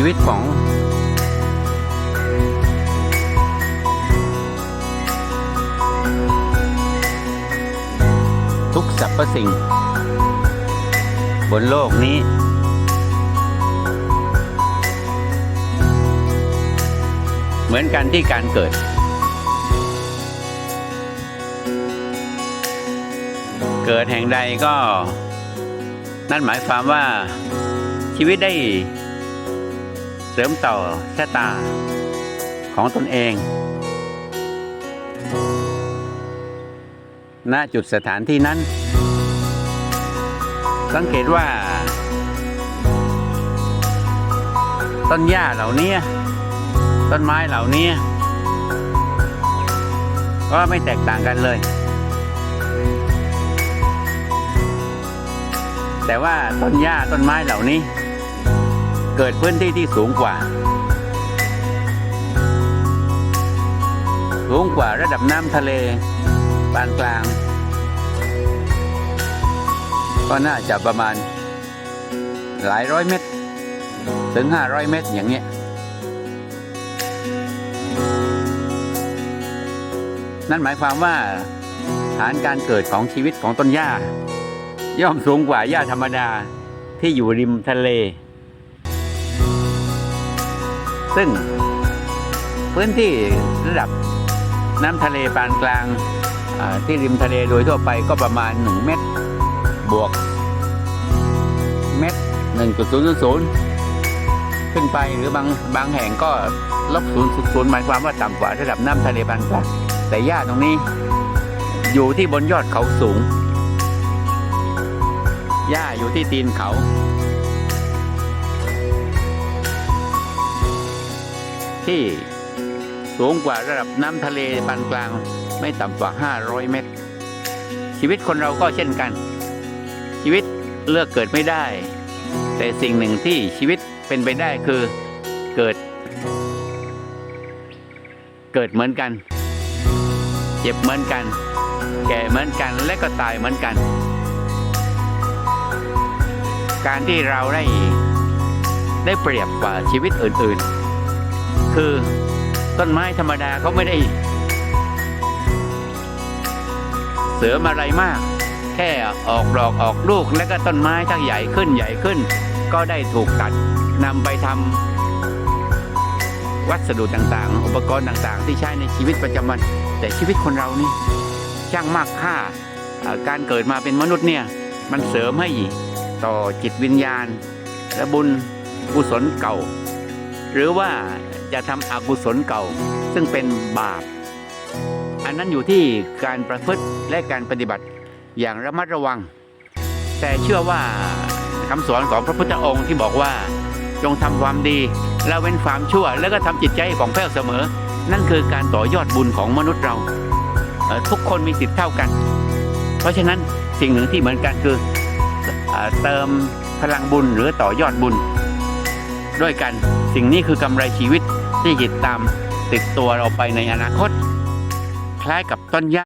ีวิตของทุกสรรพสิ่ง บนโลกนี้ เหมือนกันที่การเกิด เกิดแห่งใดก็ นั่นหมายความว่าชีวิตได้ เสริมต่อชะตาของตนเอง ณ จุดสถานที่นั้น สังเกตว่า ต้นหญ้าเหล่านี้ ต้นไม้เหล่านี้ ก็ไม่แตกต่างกันเลย แต่ว่าต้นหญ้าต้นไม้เหล่านี้ เกิดพื้นที่ที่สูงกว่า สูงกว่าระดับน้ำทะเลปานกลาง ก็น่าจะประมาณหลายร้อยเมตร ถึงห้าร้อยเมตรอย่างเงี้ยนั่นหมายความว่าฐานการเกิดของชีวิตของต้นหญ้า ย่อมสูงกว่าหญ้าธรรมดาที่อยู่ริมทะเล ซึ่งพื้นที่ระดับน้ำทะเลปานกลางที่ริมทะเลโดยทั่วไปก็ประมาณ 1 เมตร บวก เมตร1.000 ขึ้นไปหรือบางบางแห่งก็ลบ0.0หมายความว่าต่ำกว่าระดับน้ำทะเลปานกลางแต่หญ้าตรงนี้อยู่ที่บนยอดเขาสูงหญ้าอยู่ที่ตีนเขา ที่สูงกว่าระดับน้ำทะเลปานกลางไม่ต่ำกว่า 500 เมตร ชีวิตคนเราก็เช่นกัน ชีวิตเลือกเกิดไม่ได้ แต่สิ่งหนึ่งที่ชีวิตเป็นไปได้คือเกิด เกิดเหมือนกัน เจ็บเหมือนกัน แก่เหมือนกันและก็ตายเหมือนกัน การที่เราได้ได้เปรียบกว่าชีวิตอื่น ๆ คือต้นไม้ธรรมดาเขาไม่ได้ เสริมอะไรมาก แค่ออกดอกออกลูกแล้วก็ต้นไม้ถ้าใหญ่ขึ้นใหญ่ขึ้น ก็ได้ถูกตัดนำไปทำวัสดุต่างๆ อุปกรณ์ต่างๆ ที่ใช้ในชีวิตประจำวัน แต่ชีวิตคนเรานี่ช่างมากค่าการเกิดมาเป็นมนุษย์เนี่ยมันเสริมให้ต่อจิตวิญญาณและบุญกุศลเก่า หรือว่า จะทำอกุศลเก่า ซึ่งเป็นบาป อันนั้นอยู่ที่การประพฤติและการปฏิบัติอย่างระมัดระวัง แต่เชื่อว่าคำสอนของพระพุทธองค์ที่บอกว่า จงทำความดีละเว้นความชั่ว แล้วก็ทำจิตใจให้ของแผ้วเสมอ นั่นคือการต่อยอดบุญของมนุษย์เรา ทุกคนมีสิทธิ์เท่ากัน เพราะฉะนั้นสิ่งหนึ่งที่เหมือนกันคืออเติมพลังบุญหรือต่อยอดบุญ ด้วยกัน สิ่งนี้คือกำไรชีวิตที่ติดตามติดตัวเราไปในอนาคต คล้ายกับต้นหญ้า